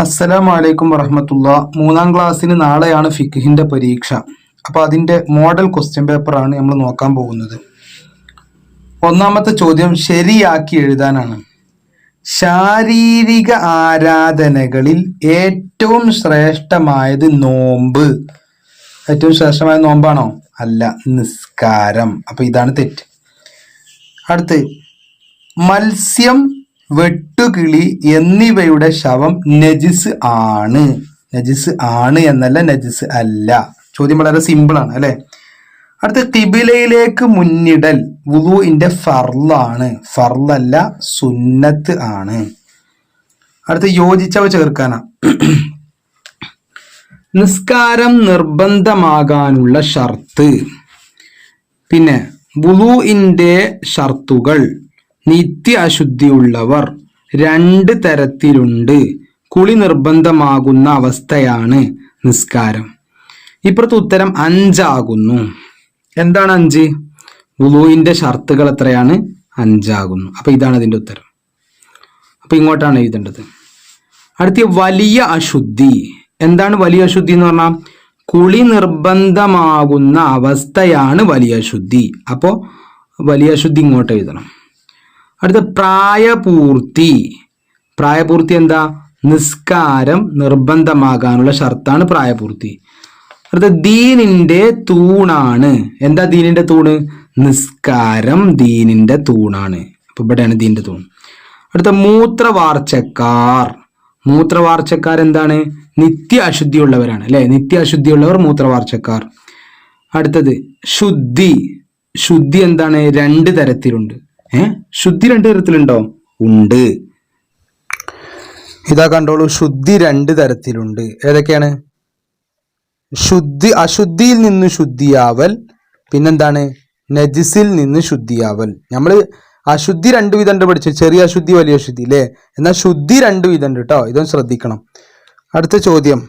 അസ്സലാമു വലൈക്കും വറഹമത്തുള്ള. മൂന്നാം ക്ലാസ്സിന് നാളെയാണ് ഫിഖിന്റെ പരീക്ഷ. അപ്പോൾ അതിന്റെ മോഡൽ ക്വസ്റ്റ്യൻ പേപ്പറാണ് നമ്മൾ നോക്കാൻ പോകുന്നത്. ഒന്നാമത്തെ ചോദ്യം ശരിയാക്കി എഴുതാനാണ്. ശാരീരിക ആരാധനകളിൽ ഏറ്റവും ശ്രേഷ്ഠമായത് നോമ്പ്. ഏറ്റവും ശ്രേഷ്ഠമായ നോമ്പാണോ? അല്ല നിസ്കാരം. അപ്പോൾ ഇതാണ് തെറ്റ്. അടുത്ത് മത്സ്യം വെട്ടുകിളി എന്നിവയുടെ ശവം നജിസ് ആണ്. നജിസ് ആണ് എന്നല്ല നജിസ് അല്ല. ചോദ്യം വളരെ സിമ്പിൾ ആണ് അല്ലെ? അടുത്ത കിബിലയിലേക്ക് മുന്നിടൽ വുളുവിന്റെ ഫർലാണ് ഫർലല്ല സുന്നത്ത് ആണ്. അടുത്ത യോജിച്ചവ ചേർക്കാനാ. നിസ്കാരം നിർബന്ധമാകാനുള്ള ഷർത്ത്. പിന്നെ വുളുവിന്റെ ഷർത്തുകൾ. നിത്യ അശുദ്ധിയുള്ളവർ രണ്ട് തരത്തിലുണ്ട്. കുളി നിർബന്ധമാകുന്ന അവസ്ഥയാണ് നിസ്കാരം. ഇപ്പുറത്തെ ഉത്തരം അഞ്ചാകുന്നു. എന്താണ് അഞ്ച്? വുളുവിന്റെ ഷർത്തുകൾ എത്രയാണ്? അഞ്ചാകുന്നു. അപ്പൊ ഇതാണ് അതിന്റെ ഉത്തരം. അപ്പൊ ഇങ്ങോട്ടാണ് എഴുതേണ്ടത്. അടുത്ത വലിയ അശുദ്ധി. എന്താണ് വലിയ അശുദ്ധി എന്ന് പറഞ്ഞാൽ കുളി നിർബന്ധമാകുന്ന അവസ്ഥയാണ് വലിയ അശുദ്ധി. അപ്പോൾ വലിയ അശുദ്ധി ഇങ്ങോട്ട് എഴുതണം. അടുത്ത പ്രായപൂർത്തി. പ്രായപൂർത്തി എന്താ? നിസ്കാരം നിർബന്ധമാകാനുള്ള ഷർത്താണ് പ്രായപൂർത്തി. അടുത്ത ദീനിന്റെ തൂണാണ്. എന്താ ദീനിന്റെ തൂണ്? നിസ്കാരം ദീനിന്റെ തൂണാണ്. അപ്പൊ ഇവിടെയാണ് ദീനിന്റെ തൂൺ. അടുത്ത മൂത്രവാർച്ചക്കാർ. മൂത്രവാർച്ചക്കാർ എന്താണ്? നിത്യ അശുദ്ധിയുള്ളവരാണ് അല്ലെ? നിത്യ അശുദ്ധിയുള്ളവർ മൂത്രവാർച്ചക്കാർ. അടുത്തത് ശുദ്ധി. ശുദ്ധി എന്താണ്? രണ്ട് തരത്തിലുണ്ട്. ഏ? ശുദ്ധി രണ്ട് തരത്തിലുണ്ടോ? ഉണ്ട്. ഇതാ കണ്ടോളൂ ശുദ്ധി രണ്ട് തരത്തിലുണ്ട്. ഏതൊക്കെയാണ്? ശുദ്ധി അശുദ്ധിയിൽ നിന്ന് ശുദ്ധിയാവൽ പിന്നെന്താണ്? നജിസിൽ നിന്ന് ശുദ്ധിയാവൽ. നമ്മൾ അശുദ്ധി രണ്ട് ഉണ്ട് പഠിച്ചു ചെറിയ അശുദ്ധി വലിയ അശുദ്ധി അല്ലേ എന്നാൽ ശുദ്ധി രണ്ട് ഉണ്ട് കേട്ടോ ഇതൊന്ന് ശ്രദ്ധിക്കണം. അടുത്ത ചോദ്യം.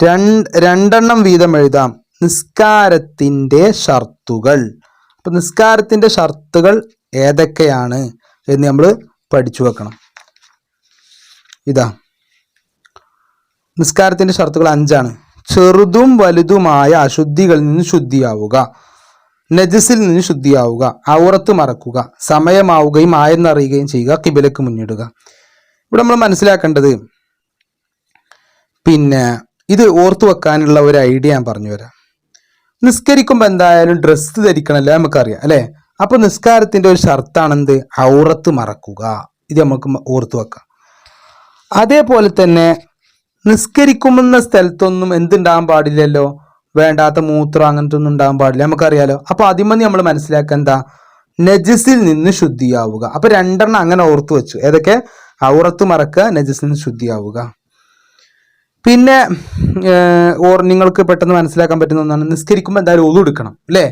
രണ്ട് രണ്ടെണ്ണം വീതം എഴുതാം. നിസ്കാരത്തിന്റെ ഷർത്തുകൾ. അപ്പൊ നിസ്കാരത്തിന്റെ ഷർത്തുകൾ ഏതൊക്കെയാണ് എന്ന് നമ്മൾ പഠിച്ചു വെക്കണം. ഇതാ. നിസ്കാരത്തിന്റെ ഷർത്തുകൾ അഞ്ചാണ്. ചെറുതും വലുതുമായ അശുദ്ധികളിൽ നിന്ന് ശുദ്ധിയാവുക. നജസിൽ നിന്ന് ശുദ്ധിയാവുക. ഔറത്ത് മറക്കുക. സമയമാവുകയും ആയെന്നറിയുകയും ചെയ്യുക. കിബിലക്ക് മുന്നിടുക. ഇവിടെ നമ്മൾ മനസ്സിലാക്കേണ്ടത് പിന്നെ ഇത് ഓർത്തു വെക്കാനുള്ള ഒരു ഐഡിയ ഞാൻ പറഞ്ഞു തരാം. നിസ്കരിക്കുമ്പോൾ എന്തായാലും ഡ്രസ്സ് ധരിക്കണമല്ലേ നമുക്കറിയാം അല്ലേ? അപ്പോൾ നിസ്കാരത്തിന്റെ ഒരു ഷർത്താണെന്ത്? ഔറത്ത് മറക്കുക. ഇത് നമുക്ക് ഓർത്തു വെക്കാം. അതേപോലെ തന്നെ നിസ്കരിക്കുമെന്ന സ്ഥലത്തൊന്നും എന്തുണ്ടാകാൻ പാടില്ലല്ലോ? വേണ്ടാത്ത മൂത്രം അങ്ങനത്തെ ഒന്നും ഉണ്ടാകാൻ പാടില്ല. നമുക്കറിയാലോ. അപ്പോൾ അതിമതി നമ്മൾ മനസ്സിലാക്കുക എന്താ? നജസിൽ നിന്ന് ശുദ്ധിയാവുക. അപ്പോൾ രണ്ടെണ്ണം അങ്ങനെ ഓർത്തു വെച്ചു. ഏതൊക്കെ? ഔറത്ത് മറക്കുക നജസിൽ നിന്ന് ശുദ്ധിയാവുക. പിന്നെ ഓർ നിങ്ങൾക്ക് പെട്ടെന്ന് മനസ്സിലാക്കാൻ പറ്റുന്ന ഒന്നാണ് നിസ്കരിക്കുമ്പോൾ എന്തായാലും ഒതു എടുക്കണം അല്ലേ?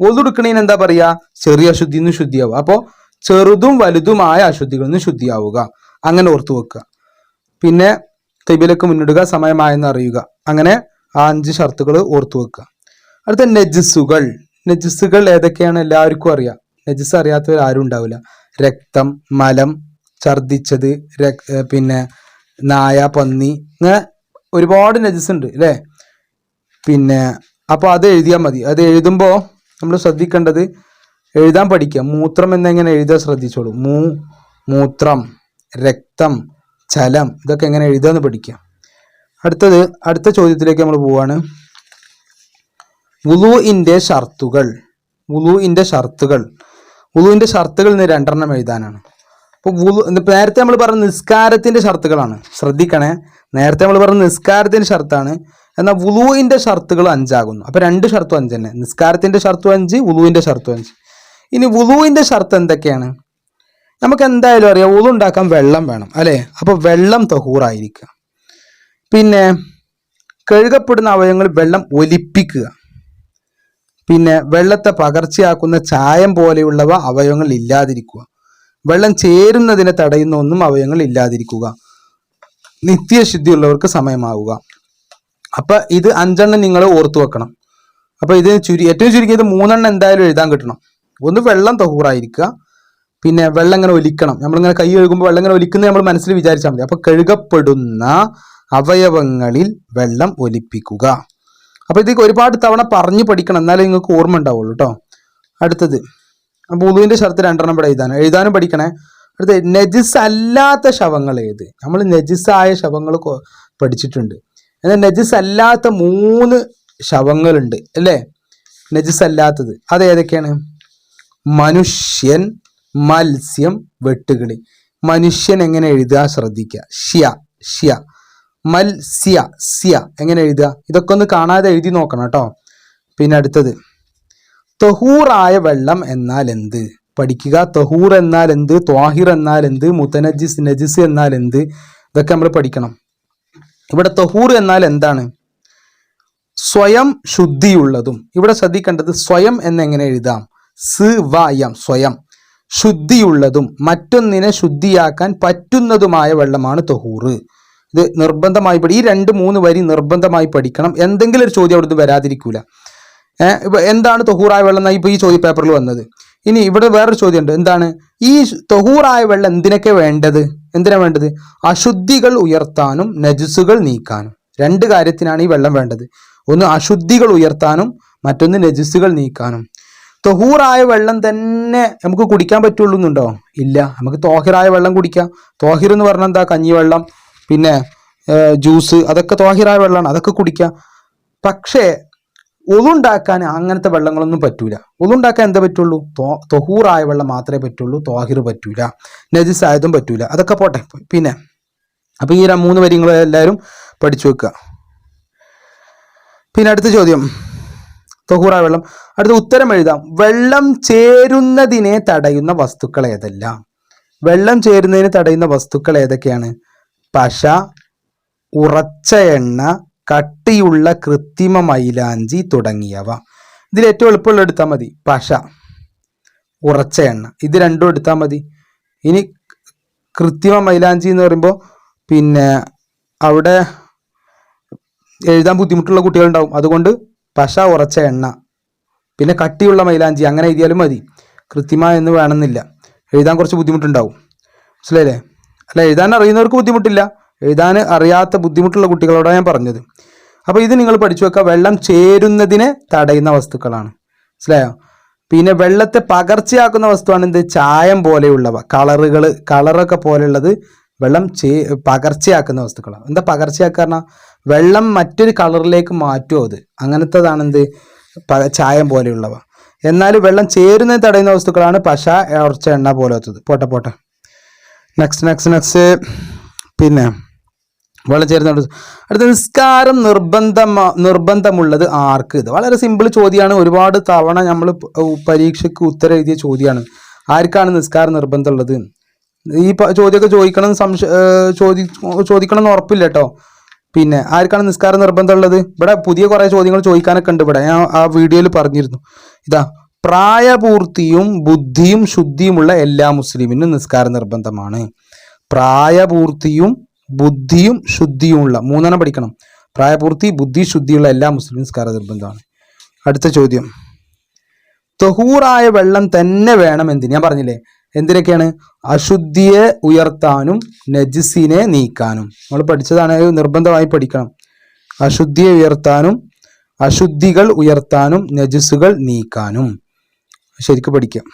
ഒതു എടുക്കണേന് എന്താ പറയാ? ചെറിയ അശുദ്ധിയിൽ നിന്ന് ശുദ്ധിയാവുക. അപ്പോൾ ചെറുതും വലുതുമായ അശുദ്ധികളിൽ നിന്ന് ശുദ്ധിയാവുക. അങ്ങനെ ഓർത്തു വെക്കുക. പിന്നെ തെബിലേക്ക് മുന്നിടുക സമയമായെന്ന് അറിയുക. അങ്ങനെ ആ അഞ്ച് ഷർത്തുകൾ ഓർത്തു വെക്കുക. അടുത്ത നജിസുകൾ നജിസുകൾ ഏതൊക്കെയാണ് എല്ലാവർക്കും അറിയാം. നജിസ് അറിയാത്തവർ ആരും ഉണ്ടാവില്ല. രക്തം മലം ഛർദിച്ചത് പിന്നെ നായ പന്നി ഇങ്ങനെ ഒരുപാട് നജസ് ഉണ്ട് അല്ലേ? പിന്നെ അപ്പോൾ അത് എഴുതിയാൽ മതി. അത് എഴുതുമ്പോൾ നമ്മൾ ശ്രദ്ധിക്കേണ്ടത് എഴുതാൻ പഠിക്കുക. മൂത്രം എന്നെങ്ങനെ എഴുതാൻ ശ്രദ്ധിച്ചോളൂ. മൂ മൂത്രം രക്തം ചലം ഇതൊക്കെ എങ്ങനെ എഴുതാന്ന് പഠിക്കുക. അടുത്തത് അടുത്ത ചോദ്യത്തിലേക്ക് നമ്മൾ പോവാണ്. വുളുവിന്റെ ഷർത്തുകൾ. വുളുവിന്റെ ഷർത്തുകൾ. വുളുവിന്റെ ഷർത്തുകൾ രണ്ടെണ്ണം എഴുതാനാണ്. അപ്പോൾ വുളു ഇപ്പൊ നേരത്തെ നമ്മൾ പറഞ്ഞ നിസ്കാരത്തിന്റെ ഷർത്തുകളാണ്. ശ്രദ്ധിക്കണേ. നേരത്തെ നമ്മൾ പറഞ്ഞ നിസ്കാരത്തിന്റെ ഷർത്താണ്. എന്നാൽ വുളുവിന്റെ ഷർത്തുകൾ അഞ്ചാകുന്നു. അപ്പൊ രണ്ട് ഷർത്തും അഞ്ച് തന്നെ. നിസ്കാരത്തിന്റെ ഷർത്തും അഞ്ച് വുളുവിന്റെ ഷർത്തും അഞ്ച്. ഇനി വുളുവിന്റെ ഷർത്ത് എന്തൊക്കെയാണ്? നമുക്ക് എന്തായാലും അറിയാം. വുളു ഉണ്ടാക്കാൻ വെള്ളം വേണം അല്ലേ? അപ്പൊ വെള്ളം തഹൂറായിരിക്കുക. പിന്നെ കഴുകപ്പെടുന്ന അവയവങ്ങൾ വെള്ളം ഒലിപ്പിക്കുക. പിന്നെ വെള്ളത്തെ പകർച്ചയാക്കുന്ന ചായം പോലെയുള്ളവ അവയവങ്ങൾ ഇല്ലാതിരിക്കുക. വെള്ളം ചേരുന്നതിനെ തടയുന്ന ഒന്നും അവയവങ്ങൾ ഇല്ലാതിരിക്കുക. നിത്യശുദ്ധിയുള്ളവർക്ക് സമയമാവുക. അപ്പൊ ഇത് അഞ്ചെണ്ണം നിങ്ങൾ ഓർത്തു വെക്കണം. അപ്പൊ ഇത് ചുരു ഏറ്റവും ചുരുക്കിയത് മൂന്നെണ്ണം എന്തായാലും എഴുതാൻ കിട്ടണം. ഒന്ന് വെള്ളം തഹൂറായിരിക്കുക. പിന്നെ വെള്ളം ഇങ്ങനെ ഒലിക്കണം. നമ്മളിങ്ങനെ കൈ കഴുകുമ്പോൾ വെള്ളം ഇങ്ങനെ ഒലിക്കുന്നത് നമ്മൾ മനസ്സിൽ വിചാരിച്ചാൽ മതി. അപ്പോൾ കഴുകപ്പെടുന്ന അവയവങ്ങളിൽ വെള്ളം ഒലിപ്പിക്കുക. അപ്പോൾ ഇതൊക്കെ ഒരുപാട് തവണ പറഞ്ഞു പഠിക്കണം. എന്നാലേ നിങ്ങൾക്ക് ഓർമ്മ ഉണ്ടാവുള്ളൂ കേട്ടോ അടുത്തത്. ബുളുവിന്റെ ഷർത്ത് രണ്ടെണ്ണം ഇവിടെ എഴുതാൻ എഴുതാനും പഠിക്കണേ. അടുത്ത നജിസ് അല്ലാത്ത ശവങ്ങൾ ഏത്? നമ്മൾ നജിസായ ശവങ്ങൾ പഠിച്ചിട്ടുണ്ട്. എന്നാൽ നജിസ് അല്ലാത്ത മൂന്ന് ശവങ്ങളുണ്ട് അല്ലേ? നജിസ് അല്ലാത്തത് അത് ഏതൊക്കെയാണ്? മനുഷ്യൻ മത്സ്യം വെട്ടുകിളി മനുഷ്യൻ എങ്ങനെ എഴുതുക? ശ്രദ്ധിക്കുക. ഷ്യ ഷ്യ. മത്സ്യ സ്യ എങ്ങനെ എഴുതുക? ഇതൊക്കെ ഒന്ന് കാണാതെ എഴുതി നോക്കണം കേട്ടോ. പിന്നെ അടുത്തത്. തൊഹൂറായ വെള്ളം എന്നാൽ എന്ത് പഠിക്കുക. തഹൂർ എന്നാൽ എന്ത് ത്വാഹിർ എന്നാൽ എന്ത് മുത്തനജിസ് നജിസ് എന്നാൽ എന്ത് ഇതൊക്കെ നമ്മൾ പഠിക്കണം. ഇവിടെ തഹൂർ എന്നാൽ എന്താണ്? സ്വയം ശുദ്ധിയുള്ളതും. ഇവിടെ ശ്രദ്ധിക്കേണ്ടത് സ്വയം എന്നെങ്ങനെ എഴുതാം? സ് വയം സ്വയം. ശുദ്ധിയുള്ളതും മറ്റൊന്നിനെ ശുദ്ധിയാക്കാൻ പറ്റുന്നതുമായ വെള്ളമാണ് തഹൂർ. ഇത് നിർബന്ധമായി പഠി ഈ രണ്ട് മൂന്ന് വരി നിർബന്ധമായി പഠിക്കണം. എന്തെങ്കിലും ഒരു ചോദ്യം അവിടുന്ന് വരാതിരിക്കൂല. എന്താണ് തൊഹൂറായ വെള്ളം എന്നാ ഇപ്പൊ ഈ ചോദ്യ പേപ്പറിൽ വന്നത്. ഇനി ഇവിടെ വേറൊരു ചോദ്യമുണ്ട്. എന്താണ്? ഈ തൊഹൂറായ വെള്ളം എന്തിനൊക്കെ വേണ്ടത്? എന്തിനാ വേണ്ടത്? അശുദ്ധികൾ ഉയർത്താനും നജുസുകൾ നീക്കാനും. രണ്ട് കാര്യത്തിനാണ് ഈ വെള്ളം വേണ്ടത്. ഒന്ന് അശുദ്ധികൾ ഉയർത്താനും മറ്റൊന്ന് നജുസുകൾ നീക്കാനും. തൊഹൂറായ വെള്ളം തന്നെ നമുക്ക് കുടിക്കാൻ പറ്റുള്ളൂ എന്നുണ്ടോ? ഇല്ല. നമുക്ക് തോഹിറായ വെള്ളം കുടിക്കാം. തോഹിർ എന്ന് പറഞ്ഞാൽ എന്താ? കഞ്ഞി വെള്ളം പിന്നെ ജ്യൂസ് അതൊക്കെ തോഹിറായ വെള്ളമാണ് അതൊക്കെ കുടിക്കാം. പക്ഷേ ഒതുണ്ടാക്കാൻ അങ്ങനത്തെ വെള്ളങ്ങളൊന്നും പറ്റൂല. ഒതുണ്ടാക്കാൻ എന്താ പറ്റുള്ളൂ? തൊഹൂറായ വെള്ളം മാത്രമേ പറ്റുള്ളൂ തോഹിർ പറ്റൂല നജിസ് ആയതും പറ്റൂല. അതൊക്കെ പോട്ടെ. പിന്നെ അപ്പൊ ഈ മൂന്ന് വരികൾ എല്ലാവരും പഠിച്ചു വെക്കുക. പിന്നെ അടുത്ത ചോദ്യം. തൊഹൂറായ വെള്ളം. അടുത്ത ഉത്തരം എഴുതാം. വെള്ളം ചേരുന്നതിനെ തടയുന്ന വസ്തുക്കൾ ഏതെല്ലാം? വെള്ളം ചേരുന്നതിന് തടയുന്ന വസ്തുക്കൾ ഏതൊക്കെയാണ്? പശ ഉറച്ച എണ്ണ കട്ടിയുള്ള കൃത്രിമ മൈലാഞ്ചി തുടങ്ങിയവ. ഇതിൽ ഏറ്റവും എളുപ്പമുള്ള എടുത്താൽ മതി. പശ. ഉറച്ച എണ്ണ. ഇത് രണ്ടും എടുത്താൽ മതി. ഇനി കൃത്രിമ മൈലാഞ്ചി എന്ന് പറയുമ്പോൾ പിന്നെ അവിടെ എഴുതാൻ ബുദ്ധിമുട്ടുള്ള കുട്ടികളുണ്ടാവും. അതുകൊണ്ട് പശ ഉറച്ച എണ്ണ. പിന്നെ കട്ടിയുള്ള മൈലാഞ്ചി. അങ്ങനെ എഴുതിയാലും മതി. കൃത്രിമ എന്ന് വേണമെന്നില്ല. എഴുതാൻ കുറച്ച് ബുദ്ധിമുട്ടുണ്ടാവും. മനസ്സിലായില്ലേ? അല്ല എഴുതാൻ അറിയുന്നവർക്ക് ബുദ്ധിമുട്ടില്ല. എഴുതാൻ അറിയാത്ത ബുദ്ധിമുട്ടുള്ള കുട്ടികളോടാണ് ഞാൻ പറഞ്ഞത്. അപ്പോൾ ഇത് നിങ്ങൾ പഠിച്ചു വെക്കുക. വെള്ളം ചേരുന്നതിനെ തടയുന്ന വസ്തുക്കളാണ്. മനസ്സിലായോ? പിന്നെ വെള്ളത്തെ പകർച്ചയാക്കുന്ന വസ്തുവാണ് എന്ത്? ചായം പോലെയുള്ളവ. കളറുകൾ കളറൊക്കെ പോലെയുള്ളത് വെള്ളം ചേ പകർച്ചയാക്കുന്ന വസ്തുക്കളാണ്. എന്താ പകർച്ചയാക്കുക വെള്ളം മറ്റൊരു കളറിലേക്ക് മാറ്റുമോ അത്? അങ്ങനത്തതാണ് എന്ത്? പ- ചായം പോലെയുള്ളവ. എന്നാൽ വെള്ളം ചേരുന്നത് തടയുന്ന വസ്തുക്കളാണ് പശ ഉറച്ച എണ്ണ പോലത്തത്. പോട്ടെ പോട്ടെ. നെക്സ്റ്റ് നെക്സ്റ്റ് നെക്സ്റ്റ് പിന്നെ വെള്ളം ചേർന്ന് അടുത്ത നിസ്കാരം നിർബന്ധം നിർബന്ധമുള്ളത് ആർക്ക്? ഇത് വളരെ സിമ്പിൾ ചോദ്യമാണ് ഒരുപാട് തവണ നമ്മൾ പരീക്ഷയ്ക്ക് ഉത്തരം എഴുതിയ ചോദ്യമാണ്. ആർക്കാണ് നിസ്കാരം നിർബന്ധമുള്ളത്? ഈ ചോദ്യമൊക്കെ ചോദിക്കണം സംശ ചോദി ചോദിക്കണം എന്ന് ഉറപ്പില്ല കേട്ടോ. പിന്നെ ആർക്കാണ് നിസ്കാരം നിർബന്ധമുള്ളത്? ഇവിടെ പുതിയ കുറേ ചോദ്യങ്ങൾ ചോദിക്കാനൊക്കെ ഉണ്ട് ഇവിടെ. ഞാൻ ആ വീഡിയോയിൽ പറഞ്ഞിരുന്നു. ഇതാ പ്രായപൂർത്തിയും ബുദ്ധിയും ശുദ്ധിയുമുള്ള എല്ലാ മുസ്ലിമിനും നിസ്കാരം നിർബന്ധമാണ്. പ്രായപൂർത്തിയും ബുദ്ധിയും ശുദ്ധിയുമുള്ള മൂന്നെണ്ണം പഠിക്കണം. പ്രായപൂർത്തി ബുദ്ധി ശുദ്ധിയുള്ള എല്ലാ മുസ്ലിം നിസ്കാര നിർബന്ധമാണ്. അടുത്ത ചോദ്യം. തഹൂറായ വെള്ളം തന്നെ വേണം എന്തിന്? ഞാൻ പറഞ്ഞില്ലേ എന്തിനൊക്കെയാണ്? അശുദ്ധിയെ ഉയർത്താനും നജിസിനെ നീക്കാനും. നമ്മൾ പഠിച്ചതാണ് നിർബന്ധമായി പഠിക്കണം. അശുദ്ധിയെ ഉയർത്താനും അശുദ്ധികൾ ഉയർത്താനും നജിസുകൾ നീക്കാനും. ശരിക്കും പഠിക്കാം.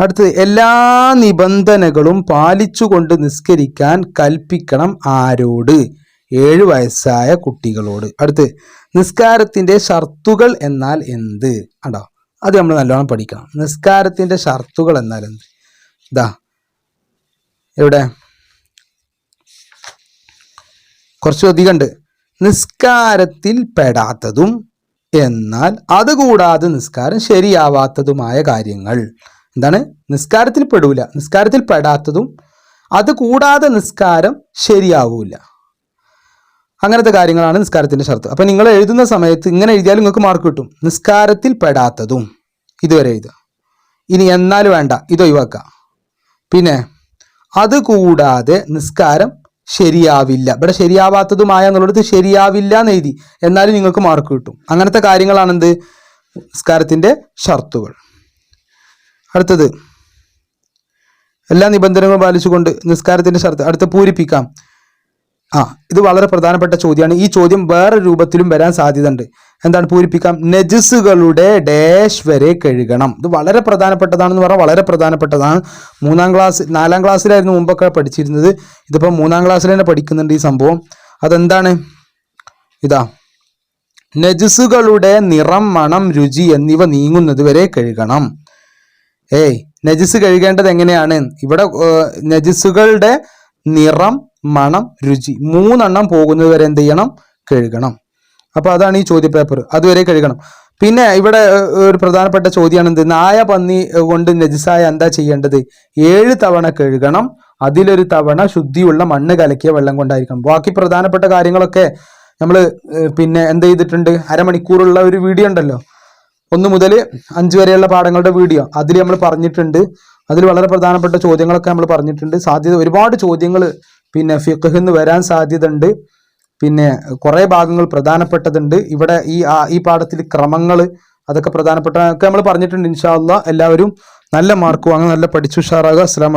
അടുത്തത് എല്ലാ നിബന്ധനകളും പാലിച്ചുകൊണ്ട് നിസ്കരിക്കാൻ കൽപ്പിക്കണം ആരോട്? ഏഴ് വയസ്സായ കുട്ടികളോട്. അടുത്ത് നിസ്കാരത്തിന്റെ ഷർത്തുകൾ എന്നാൽ എന്ത്? കണ്ടോ? അത് നമ്മൾ നല്ലോണം പഠിക്കണം. നിസ്കാരത്തിന്റെ ഷർത്തുകൾ എന്നാൽ എന്ത്? ഇതാ എവിടെ? കുറച്ചു അധികം ഉണ്ട്. നിസ്കാരത്തിൽ പെടാത്തതും എന്നാൽ അതുകൂടാതെ നിസ്കാരം ശരിയാവാത്തതുമായ കാര്യങ്ങൾ. എന്താണ്? നിസ്കാരത്തിൽ പെടൂല. നിസ്കാരത്തിൽ പെടാത്തതും അതുകൂടാതെ നിസ്കാരം ശരിയാവൂല. അങ്ങനത്തെ കാര്യങ്ങളാണ് നിസ്കാരത്തിന്റെ ഷർത്ത്. അപ്പം നിങ്ങൾ എഴുതുന്ന സമയത്ത് ഇങ്ങനെ എഴുതിയാലും നിങ്ങൾക്ക് മാർക്ക് കിട്ടും. നിസ്കാരത്തിൽ പെടാത്തതും. ഇതുവരെ എഴുതുക. ഇനി എന്നാൽ വേണ്ട. ഇത് ഒഴിവാക്കുക. പിന്നെ അതുകൂടാതെ നിസ്കാരം ശരിയാവില്ല. ഇവിടെ ശരിയാവാത്തതുമായ എന്നുള്ളത് ശരിയാവില്ല എന്ന് എഴുതി. എന്നാലും നിങ്ങൾക്ക് മാർക്ക് കിട്ടും. അങ്ങനത്തെ കാര്യങ്ങളാണെന്ത്? നിസ്കാരത്തിന്റെ ഷർത്തുകൾ. അടുത്തത്. എല്ലാ നിബന്ധനകളും പാലിച്ചുകൊണ്ട് നിസ്കാരത്തിന്റെ ഷർത്ത് അടുത്ത് പൂരിപ്പിക്കാം. ആ ഇത് വളരെ പ്രധാനപ്പെട്ട ചോദ്യമാണ്. ഈ ചോദ്യം വേറെ രൂപത്തിലും വരാൻ സാധ്യതയുണ്ട്. എന്താണ് പൂരിപ്പിക്കാം? നജസുകളുടെ ഡാഷ് വരെ കഴുകണം. ഇത് വളരെ പ്രധാനപ്പെട്ടതാണെന്ന് പറഞ്ഞാൽ വളരെ പ്രധാനപ്പെട്ടതാണ്. മൂന്നാം ക്ലാസ് നാലാം ക്ലാസ്സിലായിരുന്നു മുമ്പൊക്കെ പഠിച്ചിരുന്നത്. ഇതിപ്പോൾ മൂന്നാം ക്ലാസ്സിൽ തന്നെ പഠിക്കുന്നുണ്ട് ഈ സംഭവം. അതെന്താണ്? ഇതാ. നജസുകളുടെ നിറം മണം രുചി എന്നിവ നീങ്ങുന്നത് വരെ കഴുകണം. ഏയ് നജിസ് കഴുകേണ്ടത് എങ്ങനെയാണ്? ഇവിടെ നജിസുകളുടെ നിറം മണം രുചി മൂന്നെണ്ണം പോകുന്നതുവരെ എന്ത് ചെയ്യണം? കഴുകണം. അപ്പോൾ അതാണ് ഈ ചോദ്യ പേപ്പർ അതുവരെ കഴുകണം. പിന്നെ ഇവിടെ ഒരു പ്രധാനപ്പെട്ട ചോദ്യമാണ് എന്ത്? നായ പന്നി കൊണ്ട് നജിസായ എന്താ ചെയ്യേണ്ടത്? ഏഴ് തവണ കഴുകണം. അതിലൊരു തവണ ശുദ്ധിയുള്ള മണ്ണ് കലക്കിയ വെള്ളം കൊണ്ടായിരിക്കണം. ബാക്കി പ്രധാനപ്പെട്ട കാര്യങ്ങളൊക്കെ നമ്മൾ പിന്നെ എന്ത് ചെയ്തിട്ടുണ്ട്? അരമണിക്കൂറുള്ള ഒരു വീഡിയോ ഉണ്ടല്ലോ. ഒന്ന് മുതൽ അഞ്ച് വരെയുള്ള പാഠങ്ങളുടെ വീഡിയോ അതിൽ നമ്മൾ പറഞ്ഞിട്ടുണ്ട്. അതിൽ വളരെ പ്രധാനപ്പെട്ട ചോദ്യങ്ങളൊക്കെ നമ്മൾ പറഞ്ഞിട്ടുണ്ട്. സാധ്യത ഒരുപാട് ചോദ്യങ്ങൾ പിന്നെ ഫിഖഹിന്ന് വരാൻ സാധ്യത ഉണ്ട് പിന്നെ കുറേ ഭാഗങ്ങൾ പ്രധാനപ്പെട്ടതുണ്ട്. ഇവിടെ ഈ ഈ പാഠത്തിൽ ക്രമങ്ങൾ അതൊക്കെ പ്രധാനപ്പെട്ടതൊക്കെ നമ്മൾ പറഞ്ഞിട്ടുണ്ട് ഇൻഷാ അള്ളാ എല്ലാവരും നല്ല മാർക്ക് വാങ്ങുക നല്ല പഠിച്ചു പഠിച്ചുഷാറാകുക അസ്സാം